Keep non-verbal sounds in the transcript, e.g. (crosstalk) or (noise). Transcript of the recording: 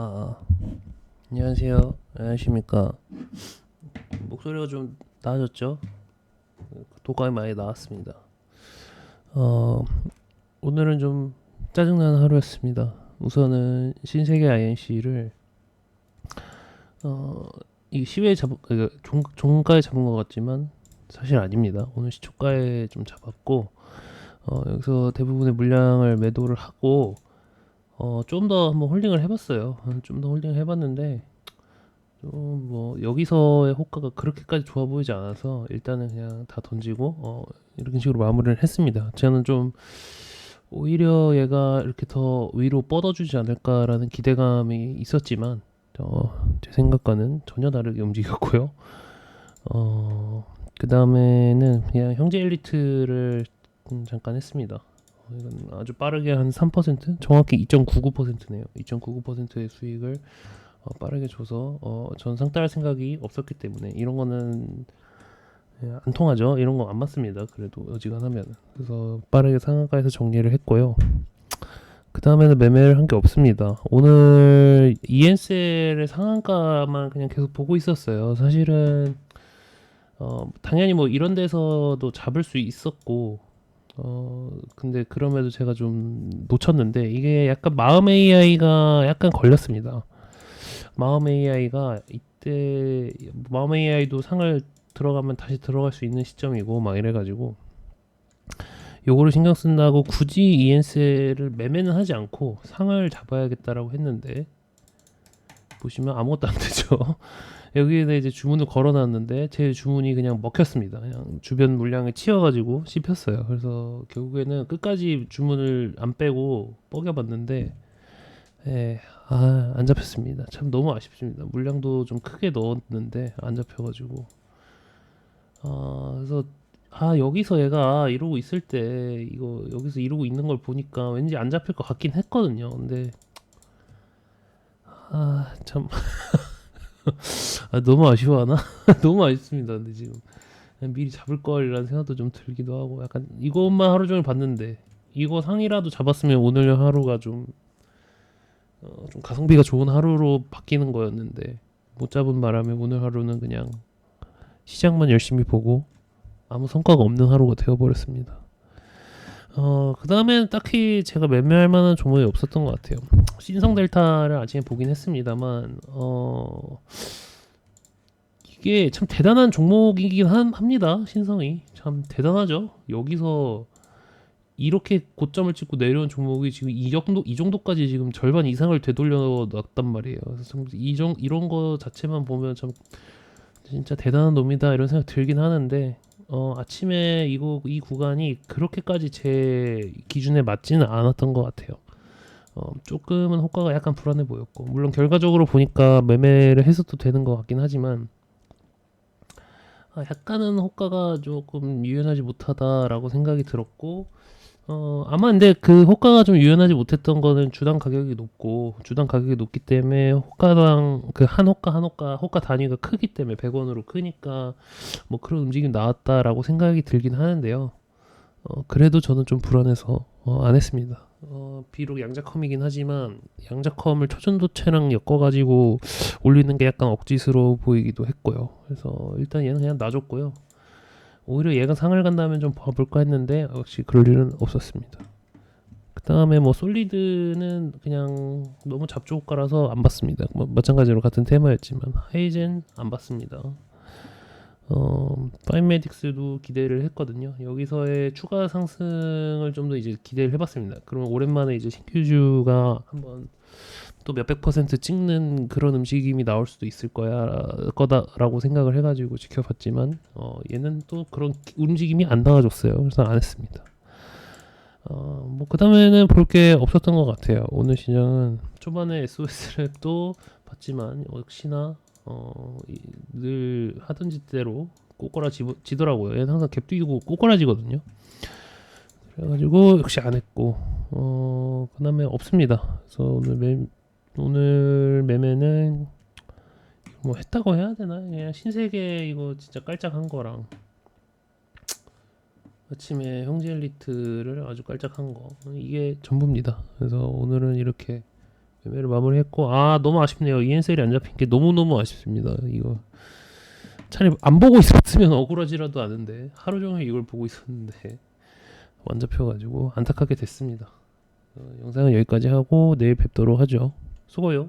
아, 안녕하세요. 안녕하십니까. 목소리가 좀 나아졌죠? 도감이 많이 나왔습니다. 어, 오늘은 좀 짜증나는 하루였습니다. 우선은 신세계 INC를 어, 이 시외에 잡, 그 종, 종가에 잡은 것 같지만 사실 아닙니다. 오늘 시초가에 좀 잡았고 어, 여기서 대부분의 물량을 매도를 하고 어, 좀 더 한번 홀딩을 해봤어요. 좀 더 홀딩을 해봤는데, 좀 뭐, 여기서의 호가가 그렇게까지 좋아 보이지 않아서, 일단은 그냥 다 던지고, 어, 이런 식으로 마무리를 했습니다. 저는 좀, 오히려 얘가 이렇게 더 위로 뻗어주지 않을까라는 기대감이 있었지만, 어, 제 생각과는 전혀 다르게 움직였고요. 어, 그 다음에는 그냥 형제 엘리트를 음, 잠깐 했습니다. 어, 이건 아주 빠르게 한 3% 정확히 2.99%네요. 2.99%의 수익을 어, 빠르게 줘서 어, 전 상따할 생각이 없었기 때문에 이런 거는 예, 안 통하죠. 이런 거 안 맞습니다. 그래도 어지간하면 그래서 빠르게 상한가에서 정리를 했고요. 그 다음에는 매매를 한 게 없습니다. 오늘 ENCL의 상한가만 그냥 계속 보고 있었어요. 사실은 어, 당연히 뭐 이런 데서도 잡을 수 있었고 어 근데 그럼에도 제가 좀 놓쳤는데 이게 약간 마음 AI가 약간 걸렸습니다. 마음 AI가 이때 마음 AI도 상을 들어가면 다시 들어갈 수 있는 시점이고 막 이래가지고 요거를 신경 쓴다고 굳이 ENS를 매매는 하지 않고 상을 잡아야겠다라고 했는데 보시면 아무것도 안 되죠. 여기에다 이제 주문을 걸어놨는데 제 주문이 그냥 먹혔습니다. 그냥 주변 물량에 치여가지고 씹혔어요. 그래서 결국에는 끝까지 주문을 안 빼고 뻐겨봤는데 예, 아, 안 잡혔습니다. 참 너무 아쉽습니다. 물량도 좀 크게 넣었는데 안 잡혀가지고 아, 그래서 아 여기서 얘가 이러고 있을 때 이거 여기서 이러고 있는 걸 보니까 왠지 안 잡힐 것 같긴 했거든요. 근데 아 참 (laughs) 아, 너무 아쉬워하나? (laughs) 너무 아쉽습니다. 근데 지금 미리 잡을 걸이라는 생각도 좀 들기도 하고 약간 이것만 하루 종일 봤는데 이거 상이라도 잡았으면 오늘 하루가 좀, 어, 좀 가성비가 좋은 하루로 바뀌는 거였는데 못 잡은 바람에 오늘 하루는 그냥 시장만 열심히 보고 아무 성과가 없는 하루가 되어버렸습니다. 어, 그 다음엔 딱히 제가 매매할 만한 종목이 없었던 것 같아요. 신성 델타를 아침에 보긴 했습니다만, 어, 이게 참 대단한 종목이긴 한- 합니다. 신성이. 참 대단하죠. 여기서 이렇게 고점을 찍고 내려온 종목이 지금 이 정도, 이 정도까지 지금 절반 이상을 되돌려 놨단 말이에요. 그래서 참이 정, 이런 거 자체만 보면 참 진짜 대단한 놈이다 이런 생각 들긴 하는데, 어, 아침에 이거 이 구간이 그렇게까지 제 기준에 맞지는 않았던 것 같아요. 어, 조금은 호가가 약간 불안해 보였고 물론 결과적으로 보니까 매매를 해서도 되는 것 같긴 하지만 아, 약간은 호가가 조금 유연하지 못하다라고 생각이 들었고 어, 아마 근데 그 호가가 좀 유연하지 못했던 거는 주당 가격이 높고 주당 가격이 높기 때문에 호가당 그 한 호가 한 호가 호가 단위가 크기 때문에 100원으로 크니까 뭐 그런 움직임 나왔다라고 생각이 들긴 하는데요. 어, 그래도 저는 좀 불안해서 어, 안 했습니다. 어, 비록 양자컴이긴 하지만 양자컴을 초전도체랑 엮어가지고 올리는 게 약간 억지스러워 보이기도 했고요. 그래서 일단 얘는 그냥 놔줬고요. 오히려 얘가 상을 간다면 좀 봐볼까 했는데 역시 그럴 일은 없었습니다. 그 다음에 뭐 솔리드는 그냥 너무 잡초가라서 안 봤습니다. 뭐 마찬가지로 같은 테마였지만 하이젠 안 봤습니다. 어, 파인메딕스도 기대를 했거든요. 여기서의 추가 상승을 좀 더 이제 기대를 해봤습니다. 그러면 오랜만에 이제 신규주가 한번 또 몇백 퍼센트 찍는 그런 움직임이 나올 수도 있을 거야 거다라고 생각을 해가지고 지켜봤지만 어, 얘는 또 그런 움직임이 안 나와줬어요. 그래서 안 했습니다. 어, 뭐 그다음에는 볼 게 없었던 것 같아요. 오늘 시장은 초반에 SOS를 또 봤지만 역시나 어, 이- 늘 하던 짓대로 꼬꼬라지더라고요. 얘는 항상 갭뛰고 꼬꼬라지거든요. 그래가지고 역시 안 했고 어 그다음에 없습니다. 그래서 오늘 매 오늘 매매는 뭐 했다고 해야 되나? 그냥 신세계 이거 진짜 깔짝한 거랑 아침에 형제 엘리트를 아주 깔짝한 거 이게 전부입니다. 그래서 오늘은 이렇게 매매를 마무리했고 아 너무 아쉽네요. EN셀이 안 잡힌 게 너무 너무 아쉽습니다. 이거 차라리 안 보고 있었으면 억울하지라도 않은데 하루 종일 이걸 보고 있었는데 안 잡혀가지고 안타깝게 됐습니다. 어, 영상은 여기까지 하고 내일 뵙도록 하죠. 수고요.